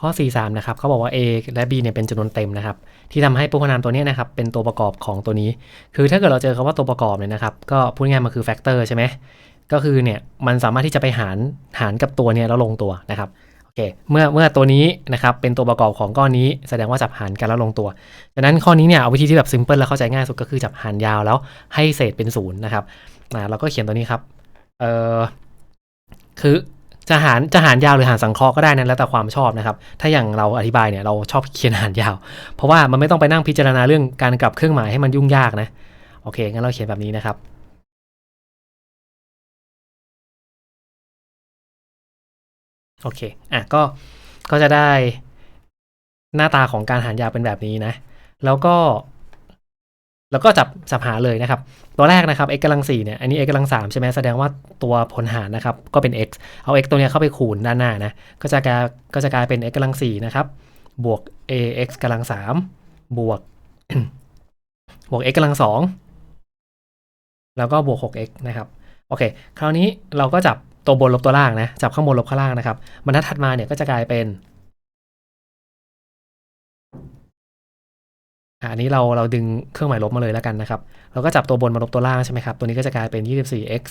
ข้อ 43 นะครับเขาบอกว่า A และ B เนี่ยเป็นจำนวนเต็มนะครับ ที่ทำให้พหุนามตัวนี้นะครับเป็นตัวประกอบของตัวนี้ คือถ้าเกิดเราเจอคำว่าตัวประกอบเนี่ยนะครับ ก็พูดง่ายๆมันคือแฟกเตอร์ใช่ไหมก็คือเนี่ยมันสามารถที่จะไปหารหารกับตัวเนี่ยแล้วลงตัวนะครับโอเคเมื่อเมื่อตัวนี้นะครับเป็นตัวประกอบของก้อนนี้ แสดงว่าจับหารกันแล้วลงตัวดังนั้นข้อนี้เนี่ยเอาวิธีที่แบบซิมเพิลและเข้าใจง่ายสุดก็คือจับหารยาวแล้วให้เศษเป็นศูนย์นะครับอ่าเราก็เขียนตัวนี้ครับเออคือ จะหารจะหารยาวหรือหารสังเคราะห์ก็ได้นะแล้วแต่ความชอบนะครับ ถ้าอย่างเราอธิบายเนี่ยเราชอบเขียนหารยาว เพราะว่ามันไม่ต้องไปนั่งพิจารณาเรื่องการกลับเครื่องหมายให้มันยุ่งยากนะ โอเค งั้นเราเขียนแบบนี้นะครับ โอเค อะก็ ก็จะได้หน้าตาของการหารยาวเป็นแบบนี้นะ แล้วก็ แล้วก็จับจับหาเลยนะครับ ตัวแรกนะครับ x กำลัง4เนี่ย อันนี้ x กำลัง3ใช่ไหมแสดงว่าตัวผลหารนะครับ ก็เป็น x เอา x ตัวเนี้ยเข้าไปคูณด้านหน้านะ ก็จะกลายก็จะกลายเป็น x กำลัง4นะครับ บวก ax กำลัง3บวก บวก x กำลัง2แล้วก็บวก 6x นะครับ โอเค คราวนี้เราก็จับตัวบนลบตัวล่างนะ จับข้างบนลบข้างล่างนะครับบรรทัดถัดมาเนี่ยก็จะกลายเป็น อันนี้เราเราดึงเครื่องหมายลบมาเลยแล้วกันนะครับ เราก็จับตัวบนมาลบตัวล่างใช่ไหมครับ ตัวนี้ก็จะกลายเป็น 24x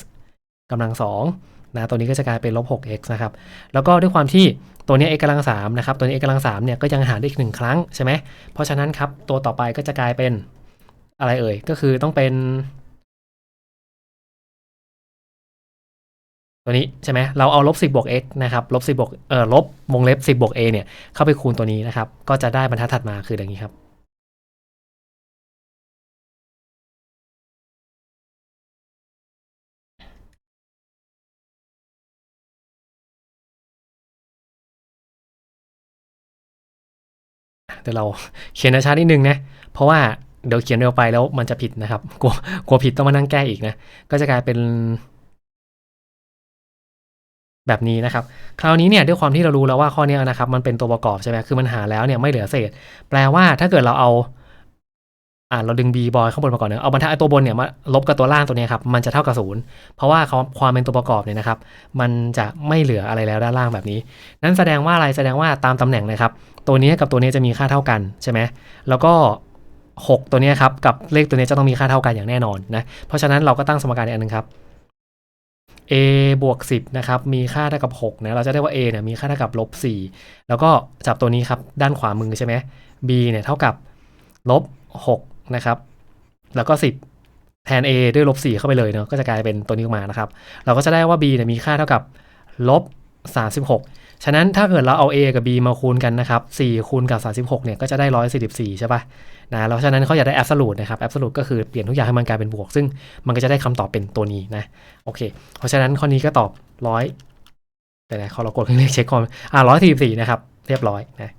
กำลัง2นะ ตัวนี้ก็จะกลายเป็นลบ 6x นะครับ แล้วก็ด้วยความที่ตัวนี้ x กำลัง3นะครับ ตัวนี้ x กำลัง3เนี่ยก็ยังหารได้อีกหนึ่งครั้งใช่ไหม เพราะฉะนั้นครับตัวต่อไปก็จะกลายเป็นอะไรเอ่ย ก็คือต้องเป็น ตัวนี้ใช่ไหม เราเอาลบ10บวก x นะครับ ลบ10บวกเอ่อลบวงเล็บ10บวก a เนี่ยเข้าไปคูณตัวนี้นะครับ ก็จะได้บรรทัดถัดมาคืออย่างนี้ครับ เดี๋ยวเราเขียนช้านิดนึงนะ เพราะว่าเดี๋ยวเขียนเร็วไปแล้วมันจะผิดนะครับ กลัวกลัวผิดต้องมานั่งแก้อีกนะ ก็จะกลายเป็นแบบนี้นะครับ คราวนี้เนี่ยด้วยความที่เรารู้แล้วว่าข้อนี้นะครับ มันเป็นตัวประกอบใช่ไหมคือมันหาแล้วเนี่ยไม่เหลือเศษ แปลว่าถ้าเกิดเราเอา อ่าเราดึง b บอยข้างบนมาก่อนเนอะเอาบรรทัดไอ้ตัวบนเนี่ยมาลบกับตัวล่างตัวนี้ครับมันจะเท่ากับศูนย์เพราะว่าความความเป็นตัวประกอบเนี่ยนะครับมันจะไม่เหลืออะไรแล้วด้านล่างแบบนี้ นั่นแสดงว่าอะไรแสดงว่าตามตำแหน่งนะครับตัวนี้กับตัวนี้จะมีค่าเท่ากันใช่ไหมแล้วก็ 6 ตัวนี้ครับกับเลขตัวนี้จะต้องมีค่าเท่ากันอย่างแน่นอนนะเพราะฉะนั้นเราก็ตั้งสมการอีกอันหนึงครับ a บวก10นะครับมีค่าเท่ากับ6นะเราจะได้ว่า a เนี่ยมีค่าเท่ากับลบ4แล้วก็จับตัวนี้ครับด้านขวามือใช่ไหม b เนี่ยเท่ากับลบ6 นะครับ แล้วก็ 10 แทน a ด้วยลบ4เข้าไปเลยเนาะก็จะกลายเป็นตัวนี้ออกมานะครับ เราก็จะได้ว่า b เนี่ยมีค่าเท่ากับลบ36 ฉะนั้นถ้าเกิดเราเอา a กับ b มาคูณกันนะครับ 4 คูณกับ 36 เนี่ยก็จะได้ 144 ใช่ปะนะแล้วฉะนั้นเขาอยากได้ absolute นะครับ absolute ก็คือเปลี่ยนทุกอย่างให้มันกลายเป็นบวก ซึ่งมันก็จะได้คำตอบเป็นตัวนี้นะ โอเค เพราะฉะนั้นข้อนี้ก็ตอบร้อยแต่ไหนขอเรากดเครื่องเลขเช็คก่อนอ่าร้อยสี่สิบสี่นะครับ เรียบร้อยนะ